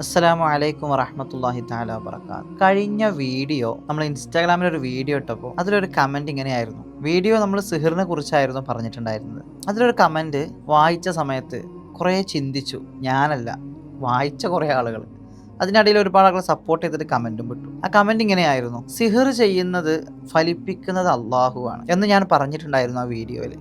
അസ്സലാമു അലൈക്കും വറഹമത്തല്ലാഹി താല വർക്കാത്ത് കഴിഞ്ഞ വീഡിയോ നമ്മൾ ഇൻസ്റ്റാഗ്രാമിൽ ഒരു വീഡിയോ ഇട്ടപ്പോൾ അതിലൊരു കമന്റ് ഇങ്ങനെയായിരുന്നു. വീഡിയോ നമ്മൾ സിഹിറിനെ കുറിച്ചായിരുന്നു പറഞ്ഞിട്ടുണ്ടായിരുന്നത്. അതിലൊരു കമന്റ് വായിച്ച സമയത്ത് കുറേ ചിന്തിച്ചു. ഞാനല്ല വായിച്ച കുറേ ആളുകൾ. അതിനിടയിൽ ഒരുപാട് ആളുകൾ സപ്പോർട്ട് ചെയ്തിട്ട് കമന്റും വിട്ടു ആ കമന്റ് ഇങ്ങനെയായിരുന്നു. സിഹിർ ചെയ്യുന്നത് ഫലിപ്പിക്കുന്നത് അള്ളാഹുവാണ് എന്ന് ഞാൻ പറഞ്ഞിട്ടുണ്ടായിരുന്നു ആ വീഡിയോയിൽ.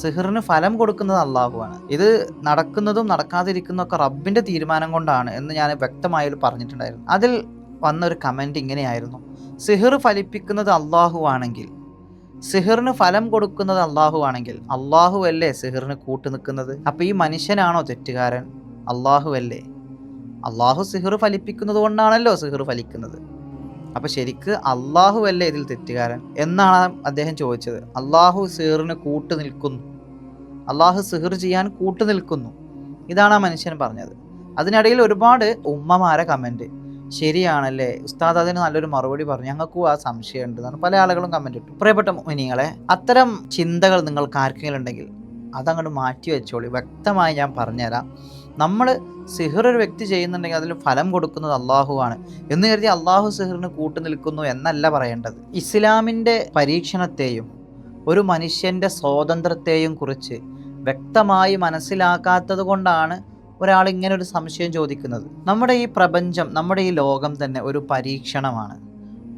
സിഹിറിന് ഫലം കൊടുക്കുന്നത് അള്ളാഹുവാണ്. ഇത് നടക്കുന്നതും നടക്കാതിരിക്കുന്നതും ഒക്കെ റബ്ബിന്റെ തീരുമാനം കൊണ്ടാണ് എന്ന് ഞാൻ വ്യക്തമായി പറഞ്ഞിട്ടുണ്ടായിരുന്നു. അതിൽ വന്ന ഒരു കമന്റ് ഇങ്ങനെയായിരുന്നു. സിഹിർ ഫലിപ്പിക്കുന്നത് അള്ളാഹു ആണെങ്കിൽ സിഹിറിന് ഫലം കൊടുക്കുന്നത് അള്ളാഹു ആണെങ്കിൽ അള്ളാഹു അല്ലേ സിഹിറിന് കൂട്ടു നിൽക്കുന്നത്? അപ്പൊ ഈ മനുഷ്യനാണോ തെറ്റുകാരൻ? അള്ളാഹു അല്ലേ? അള്ളാഹു സിഹിർ ഫലിപ്പിക്കുന്നത് കൊണ്ടാണല്ലോ സിഹിർ ഫലിക്കുന്നത്. അപ്പൊ ശരിക്ക് അള്ളാഹു അല്ലേ ഇതിൽ തെറ്റുകാരൻ? എന്നാണ് അദ്ദേഹം ചോദിച്ചത്. അള്ളാഹു സിഹിറിന് കൂട്ടു നിൽക്കുന്നു. അള്ളാഹു സിഹിർ ചെയ്യാൻ കൂട്ടു നിൽക്കുന്നു. ഇതാണ് ആ മനുഷ്യൻ പറഞ്ഞത്. അതിനിടയിൽ ഒരുപാട് ഉമ്മമാരെ കമന്റ് ശരിയാണല്ലേ? ഉസ്താദ് അതിന് നല്ലൊരു മറുപടി പറഞ്ഞു. ഞങ്ങൾക്കും ആ സംശയം ഉണ്ടെന്നാണ് പല ആളുകളും കമന്റ് ഇട്ടു. പ്രിയപ്പെട്ട മിനിങ്ങളെ അത്തരം ചിന്തകൾ നിങ്ങൾക്ക് ആർക്കെങ്കിലും ഉണ്ടെങ്കിൽ അതങ്ങോട്ട് മാറ്റി വെച്ചോളി. വ്യക്തമായി ഞാൻ പറഞ്ഞുതരാം. നമ്മൾ സിഹിർ ഒരു വ്യക്തി ചെയ്യുന്നുണ്ടെങ്കിൽ അതിൽ ഫലം കൊടുക്കുന്നത് അള്ളാഹുവാണ്. എന്ന് കരുതി അള്ളാഹു സിഹിറിന് കൂട്ടു നിൽക്കുന്നു എന്നല്ല പറയേണ്ടത്. ഇസ്ലാമിന്റെ പരീക്ഷണത്തെയും ഒരു മനുഷ്യന്റെ സ്വാതന്ത്ര്യത്തെയും കുറിച്ച് വ്യക്തമായി മനസ്സിലാക്കാത്തത് കൊണ്ടാണ് ഒരാൾ ഇങ്ങനെ ഒരു സംശയം ചോദിക്കുന്നത്. നമ്മുടെ ഈ പ്രപഞ്ചം നമ്മുടെ ഈ ലോകം തന്നെ ഒരു പരീക്ഷണമാണ്.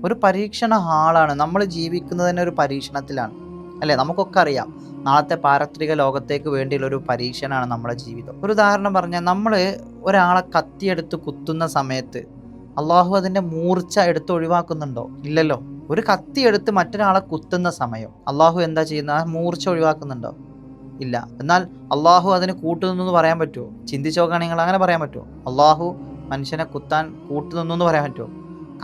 ഒരു പരീക്ഷണ ഹാളാണ്. നമ്മൾ ജീവിക്കുന്നത് തന്നെ ഒരു പരീക്ഷണത്തിലാണ്. അല്ലേ? നമുക്കൊക്കെ അറിയാം. നാളത്തെ പാരത്രിക ലോകത്തേക്ക് വേണ്ടിയുള്ള ഒരു പരീക്ഷണമാണ് നമ്മുടെ ജീവിതം. ഒരു ഉദാഹരണം പറഞ്ഞാൽ നമ്മൾ ഒരാളെ കത്തിയെടുത്ത് കുത്തുന്ന സമയത്ത് അള്ളാഹു അതിന്റെ മൂർച്ച എടുത്ത് ഒഴിവാക്കുന്നുണ്ടോ? ഇല്ലല്ലോ. ഒരു കത്തി എടുത്ത് മറ്റൊരാളെ കുത്തുന്ന സമയം. അള്ളാഹു എന്താ ചെയ്യുന്നത്? ആ മൂർച്ച ഒഴിവാക്കുന്നുണ്ടോ? ഇല്ല. എന്നാൽ അള്ളാഹു അതിന് കൂട്ടുനിന്നു പറയാൻ പറ്റുമോ? ചിന്തിച്ചു നോക്കുകയാണെങ്കിൽ അങ്ങനെ പറയാൻ പറ്റുമോ? അള്ളാഹു മനുഷ്യനെ കുത്താൻ കൂട്ടുനിന്നു എന്ന് പറയാൻ പറ്റുമോ?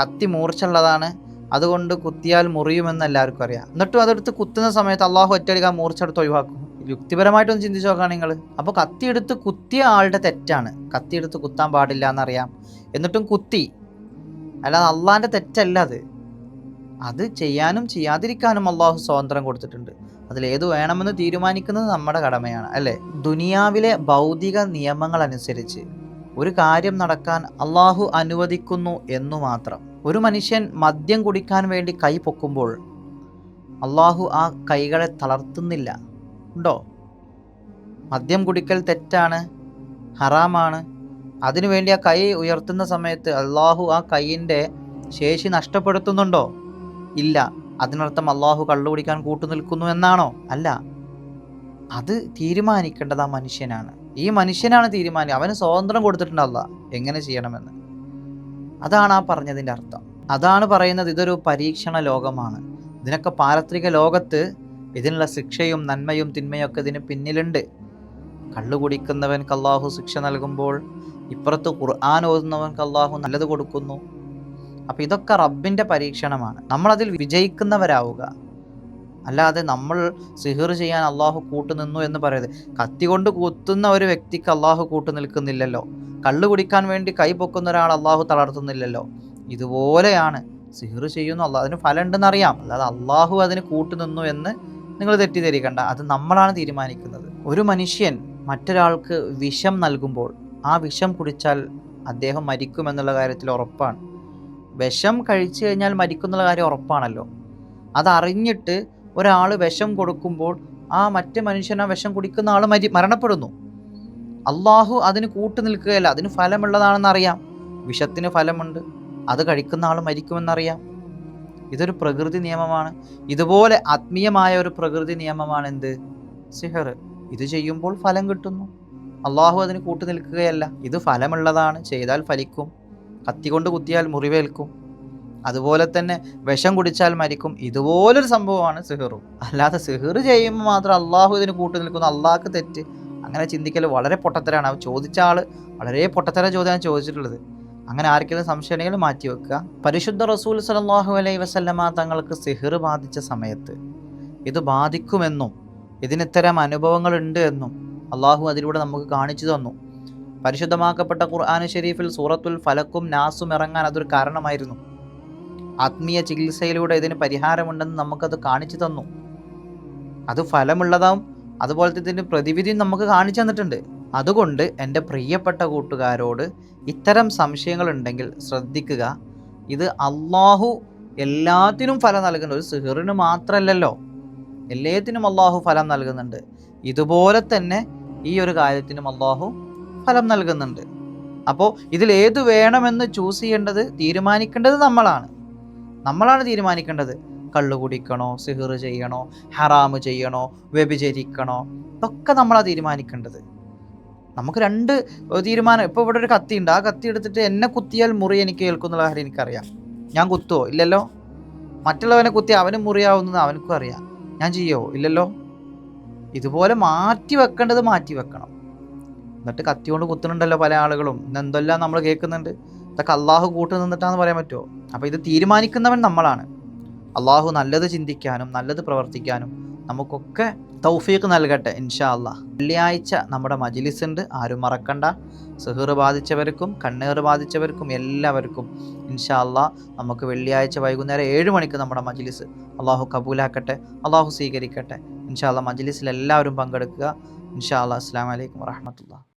കത്തി മൂർച്ചുള്ളതാണ് അതുകൊണ്ട് കുത്തിയാൽ മുറിയുമെന്ന് എല്ലാവർക്കും അറിയാം. എന്നിട്ടും അതെടുത്ത് കുത്തുന്ന സമയത്ത് അള്ളാഹു ഒറ്റയടിക്കാൻ ആ മൂർച്ചെടുത്ത് ഒഴിവാക്കും. യുക്തിപരമായിട്ടൊന്ന് ചിന്തിച്ചു നോക്കുകയാണെങ്കിൽ നിങ്ങൾ അപ്പോൾ കത്തിയെടുത്ത് കുത്തിയ ആളുടെ തെറ്റാണ്. കത്തിയെടുത്ത് കുത്താൻ പാടില്ല എന്നറിയാം. എന്നിട്ടും കുത്തി. അല്ലാതെ അള്ളാഹിന്റെ തെറ്റല്ല അത്. അത് ചെയ്യാനും ചെയ്യാതിരിക്കാനും അള്ളാഹു സ്വാതന്ത്ര്യം കൊടുത്തിട്ടുണ്ട്. അതിലേത് വേണമെന്ന് തീരുമാനിക്കുന്നത് നമ്മുടെ കടമയാണ് അല്ലേ? ദുനിയാവിലെ ഭൗതിക നിയമങ്ങൾ അനുസരിച്ച് ഒരു കാര്യം നടക്കാൻ അള്ളാഹു അനുവദിക്കുന്നു എന്നു മാത്രം. ഒരു മനുഷ്യൻ മദ്യം കുടിക്കാൻ വേണ്ടി കൈ പൊക്കുമ്പോൾ അള്ളാഹു ആ കൈകളെ തളർത്തുന്നില്ല. ഉണ്ടോ? മദ്യം കുടിക്കൽ തെറ്റാണ് ഹറാമാണ്. അതിനുവേണ്ടി ആ കൈ ഉയർത്തുന്ന സമയത്ത് അള്ളാഹു ആ കൈയിന്റെ ശേഷി നഷ്ടപ്പെടുത്തുന്നുണ്ടോ? ഇല്ല. അതിനർത്ഥം അള്ളാഹു കള്ളു കുടിക്കാൻ കൂട്ടു നിൽക്കുന്നു എന്നാണോ? അല്ല. അത് തീരുമാനിക്കേണ്ടത് ആ മനുഷ്യനാണ്. ഈ മനുഷ്യനാണ് തീരുമാനിക്കുക അവന് സ്വാതന്ത്ര്യം കൊടുത്തിട്ടുണ്ടല്ല എങ്ങനെ ചെയ്യണമെന്ന്. അതാണ് ആ പറഞ്ഞതിന്റെ അർത്ഥം. അതാണ് പറയുന്നത് ഇതൊരു പരീക്ഷണ ലോകമാണ്. ഇതിനൊക്കെ പാരത്രിക ലോകത്ത് ഇതിനുള്ള ശിക്ഷയും നന്മയും തിന്മയും ഒക്കെ ഇതിന് പിന്നിലുണ്ട്. കള്ളു കുടിക്കുന്നവൻ അള്ളാഹു ശിക്ഷ നൽകുമ്പോൾ ഇപ്പുറത്ത് ഖുർആൻ ഓതുന്നവൻ കല്ലാഹു നല്ലത് കൊടുക്കുന്നു. അപ്പം ഇതൊക്കെ റബ്ബിന്റെ പരീക്ഷണമാണ്. നമ്മളതിൽ വിജയിക്കുന്നവരാവുക. അല്ലാതെ നമ്മൾ സിഹിർ ചെയ്യാൻ അള്ളാഹു കൂട്ടുനിന്നു എന്ന് പറയരുത്. കത്തി കൊണ്ട് കുത്തുന്ന ഒരു വ്യക്തിക്ക് അള്ളാഹു കൂട്ടു നിൽക്കുന്നില്ലല്ലോ. കള്ളു കുടിക്കാൻ വേണ്ടി കൈ പൊക്കുന്ന ഒരാൾ അള്ളാഹു തളർത്തുന്നില്ലല്ലോ. ഇതുപോലെയാണ് സിഹിർ ചെയ്യുന്നു അള്ളാഹ് അതിന് ഫലം ഉണ്ടെന്ന് അറിയാം. അല്ലാതെ അള്ളാഹു അതിന് കൂട്ടുനിന്നു എന്ന് നിങ്ങൾ തെറ്റിദ്ധരിക്കണ്ട. അത് നമ്മളാണ് തീരുമാനിക്കുന്നത്. ഒരു മനുഷ്യൻ മറ്റൊരാൾക്ക് വിഷം നൽകുമ്പോൾ ആ വിഷം കുടിച്ചാൽ അദ്ദേഹം മരിക്കുമെന്നുള്ള കാര്യത്തിൽ ഉറപ്പാണ്. വിഷം കഴിച്ചു കഴിഞ്ഞാൽ മരിക്കുന്നുള്ള കാര്യം ഉറപ്പാണല്ലോ. അതറിഞ്ഞിട്ട് ഒരാൾ വിഷം കൊടുക്കുമ്പോൾ ആ മറ്റേ മനുഷ്യൻ ആ വിഷം കുടിക്കുന്ന ആൾ മരി മരണപ്പെടുന്നു. അള്ളാഹു അതിന് കൂട്ടു നിൽക്കുകയല്ല അതിന് ഫലമുള്ളതാണെന്ന് അറിയാം വിഷത്തിന് ഫലമുണ്ട് അത് കഴിക്കുന്ന ആൾ മരിക്കുമെന്നറിയാം. ഇതൊരു പ്രകൃതി നിയമമാണ്. ഇതുപോലെ ആത്മീയമായ ഒരു പ്രകൃതി നിയമമാണ് എന്ത് സിഹർ. ഇത് ചെയ്യുമ്പോൾ ഫലം കിട്ടുന്നു. അള്ളാഹു അതിന് കൂട്ടു നിൽക്കുകയല്ല ഇത് ഫലമുള്ളതാണ് ചെയ്താൽ ഫലിക്കും. കത്തി കൊണ്ട് കുത്തിയാൽ മുറിവേൽക്കും. അതുപോലെ തന്നെ വിഷം കുടിച്ചാൽ മരിക്കും. ഇതുപോലൊരു സംഭവമാണ് സിഹിറും അല്ലാതെ സിഹിർ ചെയ്യുമ്പോൾ മാത്രം അള്ളാഹു ഇതിന് കൂട്ടു നിൽക്കുന്നു. അള്ളാഹ്ക്ക് തെറ്റ്. അങ്ങനെ ചിന്തിക്കൽ വളരെ പൊട്ടത്തരാണ്. അവ ചോദിച്ച ആൾ വളരെ പൊട്ടത്തര ചോദ്യമാണ് ചോദിച്ചിട്ടുള്ളത്. അങ്ങനെ ആർക്കെങ്കിലും സംശയമുണ്ടെങ്കിൽ മാറ്റി വെക്കുക. പരിശുദ്ധ റസൂൽ സലാഹു അലൈ വസല്ലമ തങ്ങൾക്ക് സിഹിർ ബാധിച്ച സമയത്ത് ഇത് ബാധിക്കുമെന്നും ഇതിനിത്തരം അനുഭവങ്ങളുണ്ട് എന്നും അള്ളാഹു അതിലൂടെ നമുക്ക് കാണിച്ചു തന്നു. പരിശുദ്ധമാക്കപ്പെട്ട ഖുർആൻ ഷെരീഫിൽ സൂറത്തുൽ ഫലക്കും നാസും ഇറങ്ങാൻ അതൊരു കാരണമായിരുന്നു. ആത്മീയ ചികിത്സയിലൂടെ ഇതിന് പരിഹാരമുണ്ടെന്ന് നമുക്കത് കാണിച്ചു തന്നു. അത് ഫലമുള്ളതാവും അതുപോലത്തെ ഇതിന് പ്രതിവിധിയും നമുക്ക് കാണിച്ചു തന്നിട്ടുണ്ട്. അതുകൊണ്ട് എന്റെ പ്രിയപ്പെട്ട കൂട്ടുകാരോട് ഇത്തരം സംശയങ്ങളുണ്ടെങ്കിൽ ശ്രദ്ധിക്കുക. ഇത് അള്ളാഹു എല്ലാത്തിനും ഫലം നൽകുന്നുണ്ട് ഒരു സിഹറിന് മാത്രമല്ലല്ലോ. എല്ലാത്തിനും അള്ളാഹു ഫലം നൽകുന്നുണ്ട്. ഇതുപോലെ തന്നെ ഈ ഒരു കാര്യത്തിനും അള്ളാഹു ഫലം നൽകുന്നുണ്ട്. അപ്പോൾ ഇതിൽ ഏത് വേണമെന്ന് ചൂസ് ചെയ്യേണ്ടത് തീരുമാനിക്കേണ്ടത് നമ്മളാണ്. നമ്മളാണ് തീരുമാനിക്കേണ്ടത്. കള്ളു കുടിക്കണോ സിഹിർ ചെയ്യണോ ഹറാമ് ചെയ്യണോ വ്യഭിചരിക്കണോ ഇതൊക്കെ നമ്മളാണ് തീരുമാനിക്കേണ്ടത്. നമുക്ക് രണ്ട് തീരുമാനം ഇപ്പോൾ ഇവിടെ ഒരു കത്തി ഉണ്ട് ആ കത്തി എടുത്തിട്ട് എന്നെ കുത്തിയാൽ മുറി എനിക്ക് കേൾക്കുന്നുള്ള കാര്യം എനിക്കറിയാം. ഞാൻ കുത്തുവോ? ഇല്ലല്ലോ. മറ്റുള്ളവനെ കുത്തി അവന് മുറിയാവുന്നത് അവനക്കും അറിയാം. ഞാൻ ചെയ്യോ? ഇല്ലല്ലോ. ഇതുപോലെ മാറ്റി വെക്കേണ്ടത് മാറ്റി വെക്കണം. എന്നിട്ട് കത്തി കൊണ്ട് കുത്തുന്നുണ്ടല്ലോ പല ആളുകളും. എന്തെല്ലാം നമ്മൾ കേൾക്കുന്നുണ്ട്? ഇതൊക്കെ അള്ളാഹു കൂട്ടു നിന്നിട്ടാന്ന് പറയാൻ പറ്റുമോ അപ്പോൾ ഇത് തീരുമാനിക്കുന്നവൻ നമ്മളാണ്. അള്ളാഹു നല്ലത് ചിന്തിക്കാനും നല്ലത് പ്രവർത്തിക്കാനും നമുക്കൊക്കെ തൗഫീഖ് നൽകട്ടെ ഇൻഷാ അള്ളാഹ് വെള്ളിയാഴ്ച നമ്മുടെ മജിലിസ് ഉണ്ട് ആരും മറക്കണ്ട. സുഹർ ബാധിച്ചവർക്കും കണ്ണേർ ബാധിച്ചവർക്കും എല്ലാവർക്കും ഇൻഷാ അള്ളാഹ് നമുക്ക് വെള്ളിയാഴ്ച വൈകുന്നേരം ഏഴ് മണിക്ക് നമ്മുടെ മജിലിസ് അള്ളാഹു കബൂലാക്കട്ടെ അള്ളാഹു സ്വീകരിക്കട്ടെ. ഇൻഷാ അള്ളാഹ് മജിലിസിൽ എല്ലാവരും പങ്കെടുക്കുക. ഇൻഷാ അള്ളാഹ് അസ്സാം വലൈക്കും വാഹമത്തുള്ള